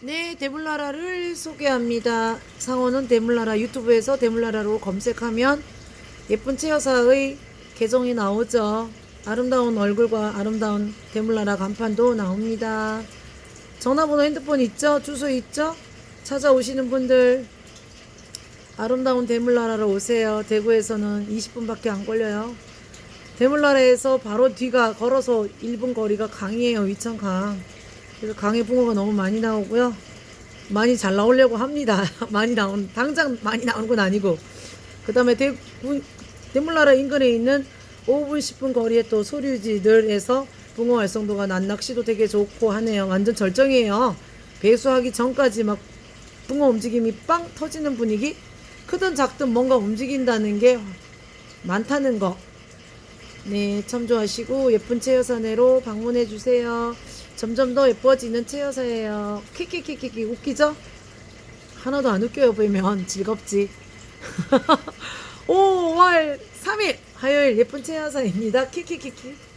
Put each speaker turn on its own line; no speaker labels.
네, 대물나라를 소개합니다. 상호는 대물나라 유튜브에서 대물나라로 검색하면 예쁜 채여사의 계정이 나오죠. 아름다운 얼굴과 아름다운 대물나라 간판도 나옵니다. 전화번호 핸드폰 있죠? 주소 있죠? 찾아오시는 분들 아름다운 대물나라로 오세요. 대구에서는 20분밖에 안 걸려요. 대물나라에서 바로 뒤가 걸어서 1분 거리가 강이에요. 위천강. 그래서 강에 붕어가 너무 많이 나오고요. 많이 잘 나오려고 합니다. 많이 나온 당장 많이 나오는 건 아니고. 그 다음에 대구 대물나라 인근에 있는 5분 10분 거리에 또 소류지들에서 붕어 활성도가 난 낚시도 되게 좋고 하네요. 완전 절정이에요. 배수하기 전까지 막 붕어 움직임이 빵 터지는 분위기. 크든 작든 뭔가 움직인다는 게 많다는 거. 네, 참조하시고 예쁜 채여사내로 방문해 주세요. 점점 더 예뻐지는 채여사예요. 키키키키키 웃기죠? 하나도 안 웃겨요 보이면 즐겁지. 5월 3일 화요일 예쁜 채여사입니다. 키키키키.